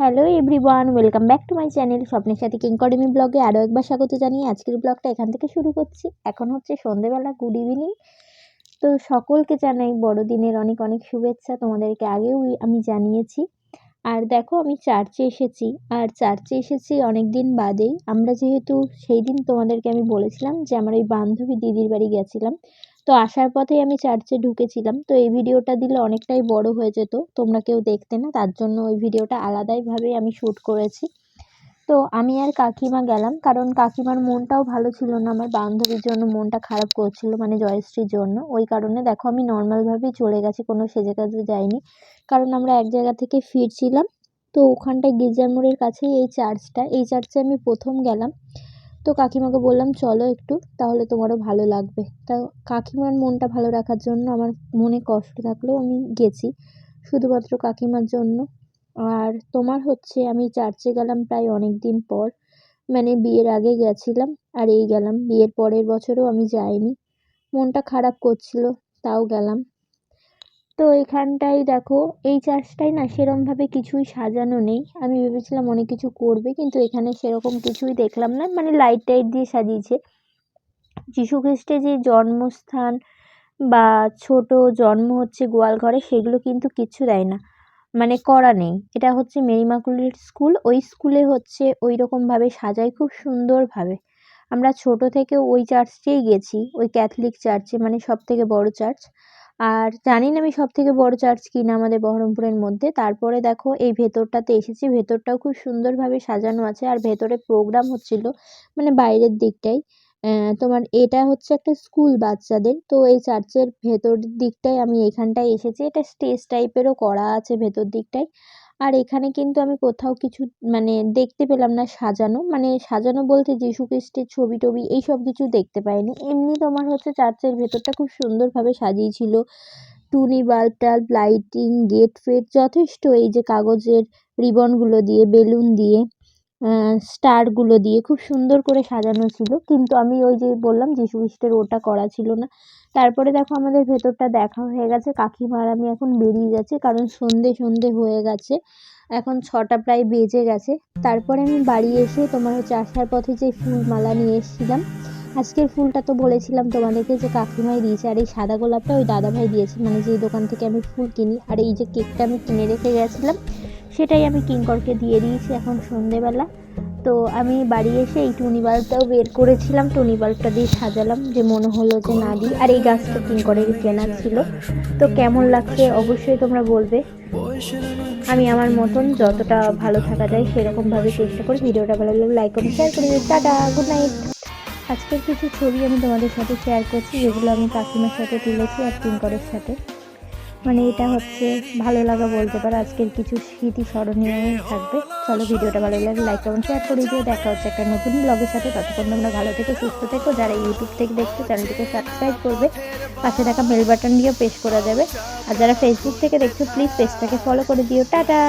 Hello everyone welcome back to my channel স্বপ্নের সাথে কিংকডেমি ব্লগে আরও একবার স্বাগত জানিয়ে আজকের ব্লগটা এখান থেকে শুরু করছি। এখন হচ্ছে সন্ধেবেলা গুড ইভিনিং তো সকলকে জানাই বড়দিনের অনেক অনেক শুভেচ্ছা। তোমাদেরকে আগেও আমি জানিয়েছি। আর দেখো, আমি চার্চে এসেছি। আর চার্চে এসেছি অনেক দিন বাদেই। আমরা যেহেতু সেই দিন তোমাদেরকে আমি বলেছিলাম যে, আমার ওই বান্ধবী দিদির বাড়ি গেছিলাম। তো আসার পথেই আমি চার্চে ঢুকেছিলাম। তো এই ভিডিওটা দিলে অনেকটাই বড় হয়ে যেত। তোমরা কেউ দেখতে না, তার জন্য ওই ভিডিওটা আলাদাইভাবে আমি শ্যুট করেছি। তো আমি আর কাকিমা গেলাম, কারণ কাকিমার মনটাও ভালো ছিল না। আমার বান্ধবীর জন্য মনটা খারাপ করছিল মানে জয়শ্রীর জন্য। ওই কারণে দেখো আমি নর্মালভাবেই চলে গেছি, কোনো সেজে কাজে যাইনি। কারণ আমরা এক জায়গা থেকে ফিরছিলাম, তো ওখানটায় গির্জার মোড়ের কাছেই এই চার্চটা এই চার্চে আমি প্রথম গেলাম। তো কাকিমাকে বললাম, চলো একটু, তাহলে তোমারও ভালো লাগবে। তা কাকিমার মনটা ভালো রাখার জন্য আমার মনে কষ্ট থাকলেও আমি গেছি, শুধুমাত্র কাকিমার জন্য। আর তোমার হচ্ছে, আমি চার্চে গেলাম প্রায় অনেক দিন পর মানে বিয়ের আগে গেছিলাম, আর এই গেলাম। বিয়ের পরের বছরও আমি যাইনি। মনটা খারাপ করছিল, তাও গেলাম। তো এখানটায় দেখো, এই চার্চটায় না সেরমভাবে কিছুই সাজানো নেই। আমি ভেবেছিলাম অনেক কিছু করবে, কিন্তু এখানে সেরকম কিছুই দেখলাম না। মানে লাইট টাইট দিয়ে সাজিয়েছে। যীশু খ্রিস্টের যে জন্মস্থান বা ছোট জন্ম হচ্ছে গোয়াল ঘরে, সেগুলো কিন্তু কিচ্ছু দেয় না। মানে করা নেই। এটা হচ্ছে মেরিমাকুলির স্কুল। ওই স্কুলে হচ্ছে ওই রকমভাবে সাজায় খুব সুন্দরভাবে। আমরা ছোট থেকে ওই চার্চেই গেছি, ওই ক্যাথলিক চার্চে মানে সব থেকে বড় চার্চ। আর জানি না আমি সব থেকে বড় চার্চ কিনা আমাদের বহরমপুরের মধ্যে। তারপরে দেখো, এই ভেতরটাতে এসেছি। ভেতরটাও খুব সুন্দরভাবে সাজানো আছে। আর ভেতরে প্রোগ্রাম হচ্ছিল মানে বাইরের দিকটাই। তোমার এটা হচ্ছে একটা স্কুল বাচ্চাদের। তো এই চার্চের ভেতর দিকটায় আমি এখানটায় এসেছি। এটা স্টেজ টাইপেরও করা আছে ভেতর দিকটায়। আর এখানে কিন্তু আমি কোথাও কিছু মানে দেখতে পেলাম না সাজানো। মানে সাজানো বলতে যীশু খ্রিস্টের ছবি টবি এই সব কিছু দেখতে পাইনি। এমনি তোমার হচ্ছে চার্চের ভেতরটা খুব সুন্দরভাবে সাজিয়েছিল। টুনি বাল্ব টাল্ব, লাইটিং, গেট ফেট যথেষ্ট। এই যে কাগজের রিবনগুলো দিয়ে, বেলুন দিয়ে। স্টারগুলো দিয়ে খুব সুন্দর করে সাজানো ছিল। কিন্তু আমি ওই যে বললাম, যীশু খ্রিস্টের ওটা করা ছিল না। তারপরে দেখো আমাদের ভেতরটা দেখা হয়ে গেছে। কাকিমা আর আমি এখন বেরিয়ে যাচ্ছি, কারণ সন্ধে সন্ধে হয়ে গেছে। এখন ছটা প্রায় বেজে গেছে। তারপরে আমি বাড়ি এসে তোমার হচ্ছে আসার পথে যে ফুল মালা নিয়ে এসেছিলাম, আজকের ফুলটা তো বলেছিলাম তোমাদেরকে যে কাকিমাই দিয়েছে। আর এই সাদা গোলাপটা ওই দাদাভাই দিয়েছে। মানে যেই দোকান থেকে আমি ফুল কিনি, আর এই যে কেকটা আমি কিনে রেখে গেছিলাম সেটাই আমি কিঙ্করকে দিয়ে দিয়েছি এখন সন্ধেবেলা। তো আমি বাড়ি এসে এই টুনি বাল্বটাও বের করেছিলাম, টুনি বাল্বটা দিয়ে সাজালাম যে মনে হলো যে না দিই। আর এই গাছটা কিঙ্করের কেনা ছিল। তো কেমন লাগছে অবশ্যই তোমরা বলবে। আমি আমার মতন যতটা ভালো থাকা যায় সেরকমভাবে চেষ্টা করি। ভিডিওটা ভালো লাগলে লাইক করুন শেয়ার করে টাটা গুড নাইট আজকের কিছু ছবি আমি তোমাদের সাথে শেয়ার করছি, যেগুলো আমি কাকিমার সাথে তুলেছি আর কিঙ্করের সাথে। মানে এটা হচ্ছে ভালো লাগা বলতে পারো। আজকের কিছু স্মৃতি স্মরণীয় থাকবে। চলো ভিডিওটা ভালো লাগে লাইক কমেন্ট শেয়ার করে দিয়ে দেখা হচ্ছে একটা নতুন ব্লগের সাথে। ততক্ষণ তোমরা ভালো থেকে, সুস্থ থেকো। যারা ইউটিউব থেকে দেখছ, চ্যানেলটিকে সাবস্ক্রাইব করবে। পাশে থাকা বেল বাটন দিয়েও প্রেস করা যাবে। আর যারা ফেসবুক থেকে দেখছ প্লিজ পেজটাকে ফলো করে দিও। টাটা!